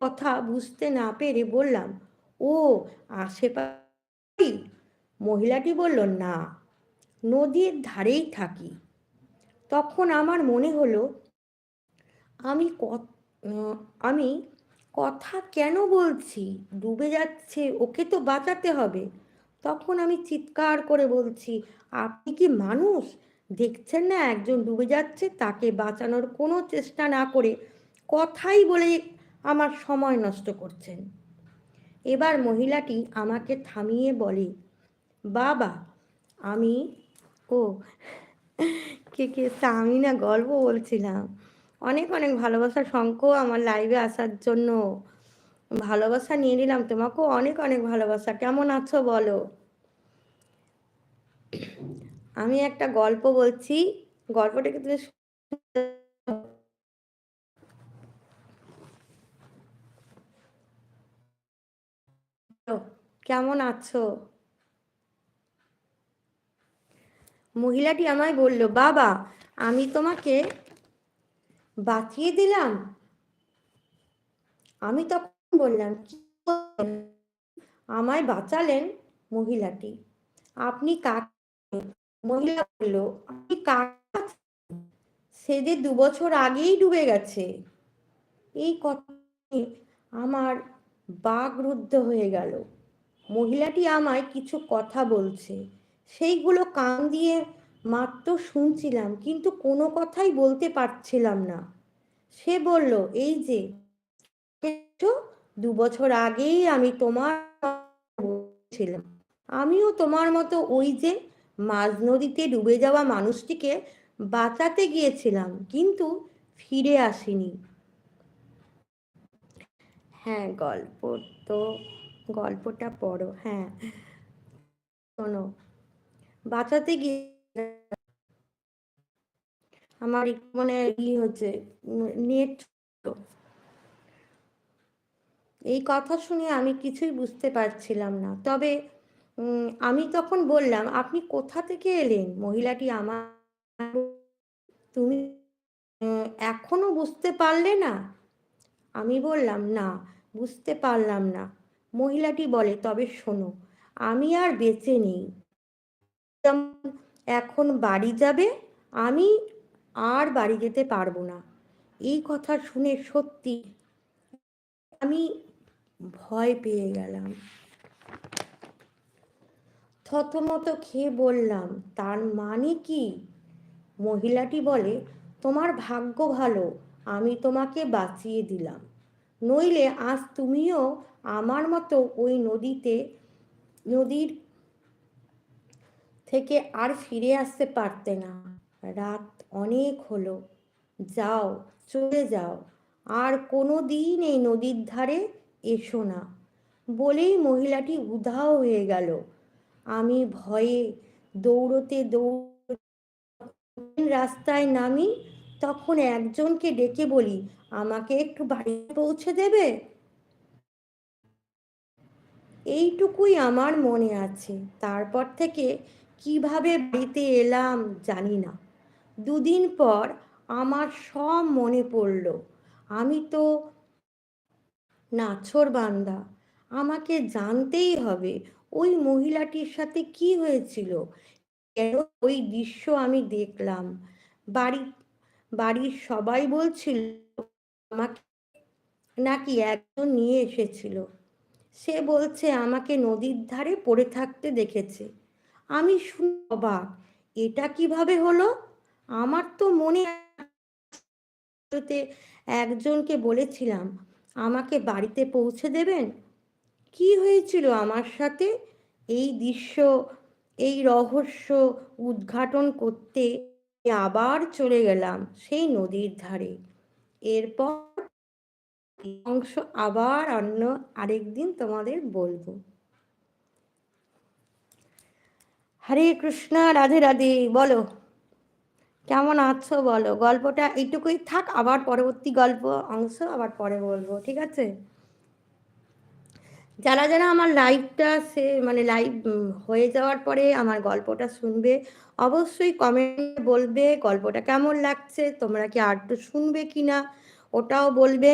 কথা বুঝতে না পেরে বললাম, ও, আশেপাশে মহিলাটি বলল, না, নদীর ধারেই থাকি। তখন আমার মনে হলো, আমি আমি কথা কেন বলছি? ডুবে যাচ্ছে, ওকে তো বাঁচাতে হবে। তখন আমি চিৎকার করে বলছি, আপনি কি মানুষ? দেখছেন না একজন ডুবে যাচ্ছে, তাকে বাঁচানোর কোনো চেষ্টা না করে কথাই বলে আমার সময় নষ্ট করছেন। এবার মহিলাটি আমাকে থামিয়ে বলে, বাবা, আমি ও, কে কে আমি না গল্প বলছিলাম। অনেক অনেক ভালোবাসার শঙ্খ আমার লাইভে আসার জন্য। ভালোবাসা নিয়ে নিলাম তোমাকেও অনেক অনেক ভালোবাসা। কেমন আছো বলো? আমি একটা গল্প বলছি। গল্পটাকে তুমি কেমন আছো? মহিলাটি আমায় বলল, বাবা, আমি তোমাকে বাঁচিয়ে দিলাম? আমি তখন বললাম আমায় বাঁচালেন মহিলাটি। আপনি কাক মহিলা বলল, আপনি কাক সে যে দু বছর আগেই ডুবে গেছে। এই কথা আমার বাগরুদ্ধ হয়ে গেল। মহিলাটি আমায় কিছু কথা বলছে। সেইগুলো কান দিয়ে মাত্র শুনছিলাম, কিন্তু কোনো কথাই বলতে পারছিলাম না। সে বলল, এই যে দু বছর আগেই আমি তোমার ছিলাম আমিও তোমার মতো ওই যে, মাঝ নদীতে ডুবে যাওয়া মানুষটিকে বাঁচাতে গিয়েছিলাম, কিন্তু ফিরে আসিনি। হ্যাঁ গল্প তো, গল্পটা পড়ো হ্যাঁ। শোনো, বাঁচাতে গিয়ে আমার মানে ই হচ্ছে নেট এই কথা শুনে আমি কিছুই বুঝতে পারছিলাম না। তবে আমি তখন বললাম, আপনি কোথা থেকে এলেন? মহিলাটি আমার তুমি এখনও বুঝতে পারলে না? আমি বললাম, না। বুঝতে পারলাম না। মহিলাটি বলে, তবে শোনো, আমি আর বেঁচে নেই। এখন বাড়ি যাবে, আমি আর বাড়ি যেতে পারব না। এই কথা শুনে সত্যি আমি ভয় পেয়ে গেলাম। থতমত খেয়ে বললাম, তার মানে কি? মহিলাটি বলে, তোমার ভাগ্য ভালো, আমি তোমাকে বাঁচিয়ে দিলাম। নইলে আজ তুমিও আমার মতো ওই নদীতে, নদীর থেকে আর ফিরে আসতে পারতে না। রাত অনেক হলো, যাও, চলে যাও। আর কোনো দিন এই নদীর ধারে এসো না। বলেই মহিলাটি উধাও হয়ে গেল। আমি ভয়ে দৌড়তে দৌড় রাস্তায় নামি তখন একজনকে ডেকে বলি, আমাকে একটু বাড়িতে পৌঁছে দেবে? এইটুকুই আমার মনে আছে। তারপর থেকে কীভাবে বাড়িতে এলাম জানি না। দুদিন পর আমার সব মনে পড়ল। আমি তো নাছর বান্দা। আমাকে জানতেই হবে ওই মহিলাটির সাথে কি হয়েছিল। কেন ওই দৃশ্য আমি দেখলাম। বাড়ি বাড়ির সবাই বলছিল আমাকে নাকি একজন নিয়ে এসেছিল। সে বলছে, আমাকে নদীর ধারে পড়ে থাকতে দেখেছে। আমি শুনে অবাক। এটা কীভাবে হলো? আমার তো মনে একজনকে বলেছিলাম, আমাকে বাড়িতে পৌঁছে দেবেন? কি হয়েছিল আমার সাথে? এই দৃশ্য, এই রহস্য উদ্ঘাটন করতে আবার চলে গেলাম সেই নদীর ধারে। এরপর অংশ আবার অন্য আরেকদিন তোমাদের বলব। হরে কৃষ্ণ, রাধে রাধে, বলো। কেমন আছো বলো? গল্পটা এইটুকুই থাক, আবার পরবর্তী গল্প অংশ আবার পরে বলব, ঠিক আছে? যারা যারা আমার লাইভটা সে মানে লাইভ হয়ে যাওয়ার পরে আমার গল্পটা শুনবে, অবশ্যই কমেন্ট বলবে গল্পটা কেমন লাগছে, তোমরা কি আর শুনবে কি না ওটাও বলবে।